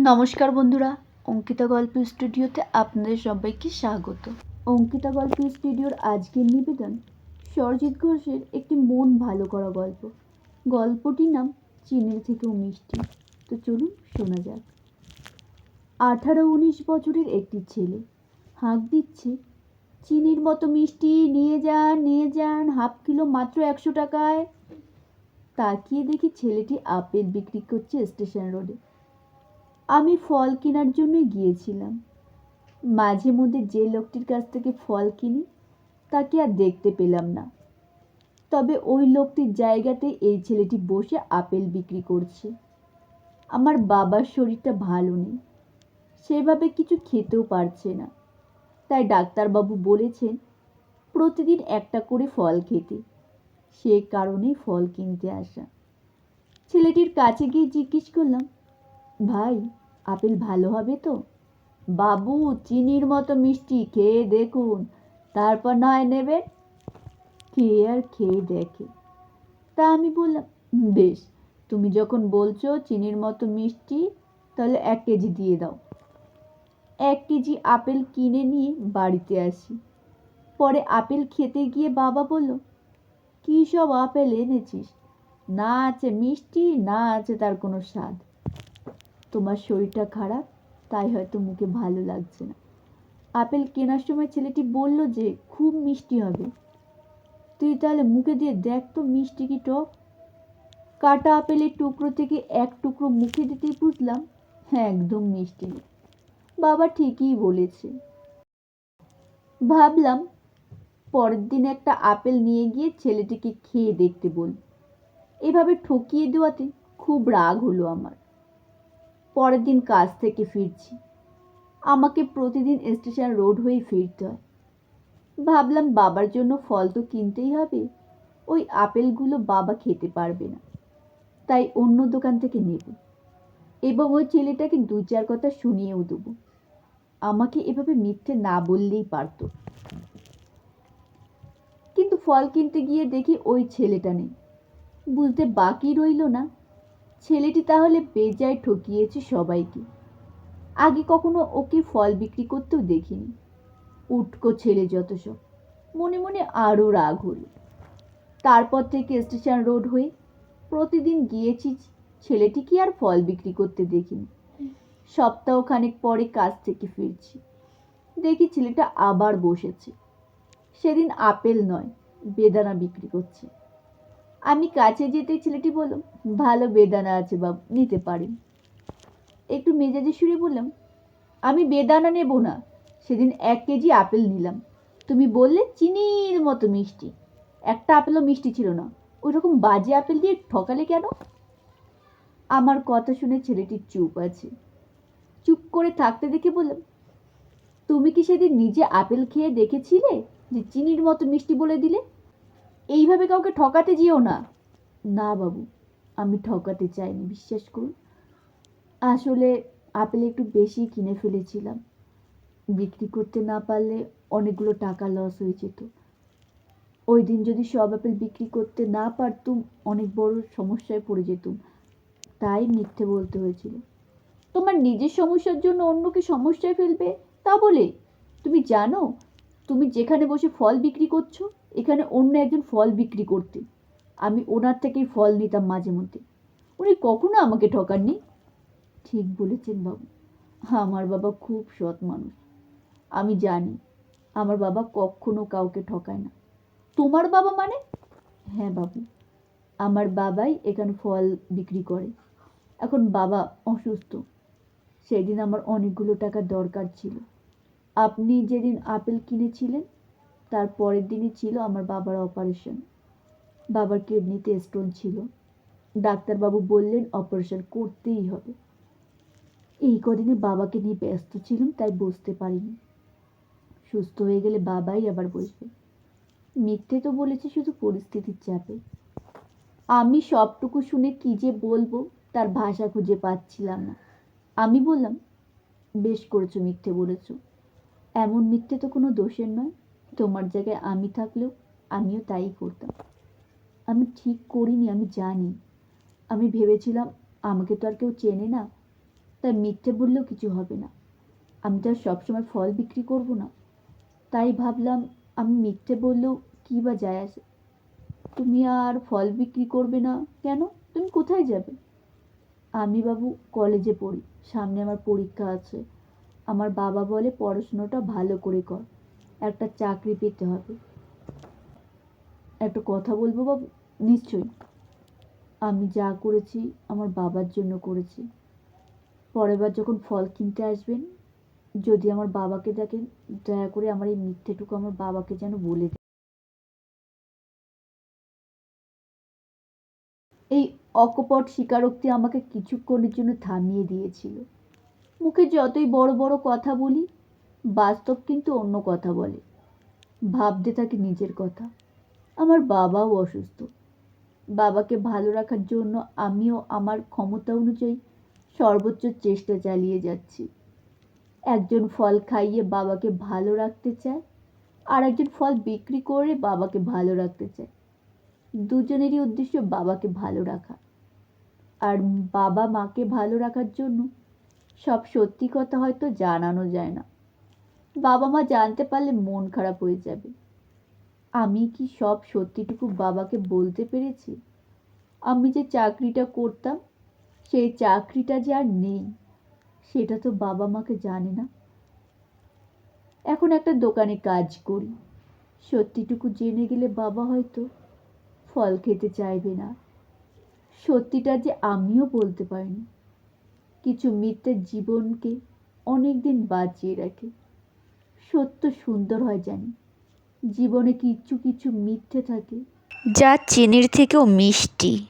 নমস্কার বন্ধুরা, অঙ্কিতা গল্প স্টুডিওতে আপনাদের সবাইকে স্বাগত। অঙ্কিতা গল্প স্টুডিওর আজকের নিবেদন সরজিৎ ঘোষের একটি মন ভালো করা গল্প। গল্পটির নাম চিনের থেকেও মিষ্টি। তো চলুন শোনা যাক। আঠারো উনিশ বছরের একটি ছেলে হাঁক দিচ্ছে, চিনির মতো মিষ্টি, নিয়ে যান নিয়ে যান, হাফ কিলো মাত্র একশো টাকায়। তাকিয়ে দেখি ছেলেটি আপেল বিক্রি করছে স্টেশন রোডে। আমি ফল কেনার জন্য গিয়েছিলাম। মাঝে মধ্যে যে লোকটির কাছ থেকে ফল কিনি, তাকে আর দেখতে পেলাম না। তবে ওই লোকটির জায়গাতে এই ছেলেটি বসে আপেল বিক্রি করছে। আমার বাবার শরীরটা ভালো নেই। সেভাবে কিছু খেতেও পারছে না। তাই ডাক্তারবাবু বলেছেন, প্রতিদিন একটা করে ফল খেতে। সে কারণেই ফল কিনতে আসা। ছেলেটির কাছে গিয়ে জিজ্ঞেস করলাম, ভাই আপেল ভালো হবে তো? বাবু, চিনির মতো মিষ্টি, খেয়ে দেখুন। তারপর নয় নেবেন খেয়ে আর খেয়ে দেখে? তা আমি বললাম, বেশ, তুমি যখন বলছো চিনির মতো মিষ্টি, তাহলে এক কেজি দিয়ে দাও। এক কেজি আপেল কিনে নিয়ে বাড়িতে আসি। পরে আপেল খেতে গিয়ে বাবা বলল, কী সব আপেল এনেছিস? না আছে মিষ্টি, না আছে তার কোনো স্বাদ। তোমার শরীরটা খারাপ, তাই হয়তো মুখে ভালো লাগছে না। আপেল কেনার সময় ছেলেটি বলল যে, খুব মিষ্টি হবে। তুই তাহলে মুখে দিয়ে দেখ তো মিষ্টি কি টক। কাটা আপেলের টুকরো থেকে এক টুকরো মুখে দিতেই বুঝলাম হ্যাঁ একদম মিষ্টি বাবা ঠিকই বলেছে। ভাবলাম, পরের দিন একটা আপেল নিয়ে গিয়ে ছেলেটিকে খেয়ে দেখতে বল। এভাবে ঠকিয়ে দেওয়াতে খুব রাগ হলো আমার। পরের দিন কাজ থেকে ফিরছি। আমাকে প্রতিদিন স্টেশন রোড হয়ে ফিরতে হয়। ভাবলাম বাবার জন্য ফল তো কিনতেই হবে। ওই আপেলগুলো বাবা খেতে পারবে না। তাই অন্য দোকান থেকে নেব। এবং ওই ছেলেটাকে দু চার কথা শুনিয়েও দেবো। আমাকে এভাবে মিথ্যে না বললেই পারতো। কিন্তু ফল কিনতে গিয়ে দেখি ওই ছেলেটা নেই। বুঝতে বাকি রইল না। ছেলেটি তাহলে বেজায় ঠকিয়েছে সবাইকে। আগে কখনো ওকে ফল বিক্রি করতেও দেখিনি। উটকো ছেলে যত সব। মনে মনে আরও রাগ হলো। তারপর থেকে স্টেশন রোড হয়ে প্রতিদিন গিয়েছি ছেলেটি কি আর ফল বিক্রি করতে দেখিনি। সপ্তাহখানেক পরে কাজ থেকে ফিরছি। দেখি ছেলেটা আবার বসেছে। সেদিন আপেল নয়, বেদানা বিক্রি করছে। আমি কাছে যেতে ছেলেটি বলল, ভালো বেদানা আছে বাবু, নিতে পারেন একটু মেজাজে সুরে বললাম, আমি বেদানা নেব না, সেদিন এক কেজি আপেল নিলাম। তুমি বললে চিনির মতো মিষ্টি, একটা আপেলও মিষ্টি ছিল না। ওই রকম বাজে আপেল দিয়ে ঠকালে কেন? আমার কথা শুনে ছেলেটি চুপ আছে। চুপ করে থাকতে দেখে বললাম, তুমি কি সেদিন নিজে আপেল খেয়ে দেখেছিলে যে চিনির মতো মিষ্টি বলে দিলে? এইভাবে কাউকে ঠকাতে যেও না। না বাবু, আমি ঠকাতে চাইনি, বিশ্বাস করুন। আসলে আপেল একটু বেশি কিনে ফেলেছিলাম। বিক্রি করতে না পারলে অনেকগুলো টাকা লস হয়ে যেত। ওই দিন যদি সব আপেল বিক্রি করতে না পারতুম, অনেক বড় সমস্যায় পড়ে যেতুম। তাই মিথ্যে বলতে হয়েছিল। তোমার নিজের সমস্যার জন্য অন্যকে সমস্যায় ফেলবে? তা বলে? তুমি জানো তুমি যেখানে বসে ফল বিক্রি করছ, এখানে অন্য একজন ফল বিক্রি করতে। আমি ওনার থেকেই ফল নিতাম মাঝে মধ্যে। উনি কখনো আমাকে ঠকাননি। ঠিক বলেছেন বাবু। আমার বাবা খুব সৎ মানুষ। আমি জানি, আমার বাবা কখনো কাউকে ঠকায় না। তোমার বাবা মানে? হ্যাঁ বাবু, আমার বাবাই এখানে ফল বিক্রি করে। এখন বাবা অসুস্থ। সেদিন আমার অনেকগুলো টাকার দরকার ছিল। আপনি যেদিন আপেল কিনেছিলেন, তার পরের দিনই ছিল আমার বাবার অপারেশন বাবার কিডনিতে স্টোন ছিল। ডাক্তারবাবু বললেন অপারেশন করতেই হবে। এই কদিনে বাবাকে নিয়ে ব্যস্ত ছিলাম, তাই বুঝতে পারিনি। সুস্থ হয়ে গেলে বাবাই আবার বসবে মিথ্যে তো বলেছে, শুধু পরিস্থিতির চাপে। আমি সবটুকু শুনে কি যে বলব, তার ভাষা খুঁজে পাচ্ছিলাম না। আমি বললাম, বেশ করেছ, মিথ্যে বলেছ। এমন মিথ্যে তো কোনো দোষের নয়। তোমার জায়গায় আমি থাকলেও আমিও তাই করতাম। আমি ঠিক করিনি, আমি জানি। আমি ভেবেছিলাম আমাকে তো আর কেউ চেনে না, তাই মিথ্যে বললেও কিছু হবে না। আমি তো আর সবসময় ফল বিক্রি করব না। তাই ভাবলাম আমি মিথ্যে বললেও কী বা যায় আসে? তুমি আর ফল বিক্রি করবে না কেন? তুমি কোথায় যাবে? আমি বাবু কলেজে পড়ি, সামনে আমার পরীক্ষা আছে। আমার বাবা বলে পড়াশুনোটা ভালো করে কর। একটা চাকরি পেতে হবে। একটা কথা বলব বাবু? নিশ্চয়ই। আমি যা করেছি আমার বাবার জন্য করেছি। পরের বার যখন ফল কিনতে আসবেন, যদি আমার বাবাকে দেখেন, দয়া করে আমার এই মিথ্যেটুকু আমার বাবাকে যেন বলে দেন। এই অকপট স্বীকারোক্তি আমাকে কিছুক্ষণের জন্য থামিয়ে দিয়েছিল। মুখে যতই বড় বড় কথা বলি, বাস্তব কিন্তু অন্য কথা বলে। ভাবতে থাকি নিজের কথা। আমার বাবাও অসুস্থ। বাবাকে ভালো রাখার জন্য আমিও আমার ক্ষমতা অনুযায়ী সর্বোচ্চ চেষ্টা চালিয়ে যাচ্ছি। একজন ফল খাইয়ে বাবাকে ভালো রাখতে চায়, আর একজন ফল বিক্রি করে বাবাকে ভালো রাখতে চায়। দুজনেরই উদ্দেশ্য বাবাকে ভালো রাখা। আর বাবা মাকে ভালো রাখার জন্য সব সত্যি কথা হয়তো জানানো যায় না। বাবা মা জানতে পারলে মন খারাপ হয়ে যাবে। আমি কি সব সত্যিটুকু বাবাকে বলতে পেরেছি? আমি যে চাকরিটা করতাম, সেই চাকরিটা যে আর নেই, সেটা তো বাবা মাকে জানে না। এখন একটা দোকানে কাজ করি। সত্যিটুকু জেনে গেলে বাবা হয়তো ফল খেতে চাইবে না। সত্যিটা যে আমিও বলতে পারিনি। কিছু মিথ্যে জীবনকে অনেক দিন বাঁচিয়ে রাখে। সত্য সুন্দর হয় জানি। জীবনে কিছু কিছু মিথ্যে থাকে। যা চিনির থেকেও মিষ্টি।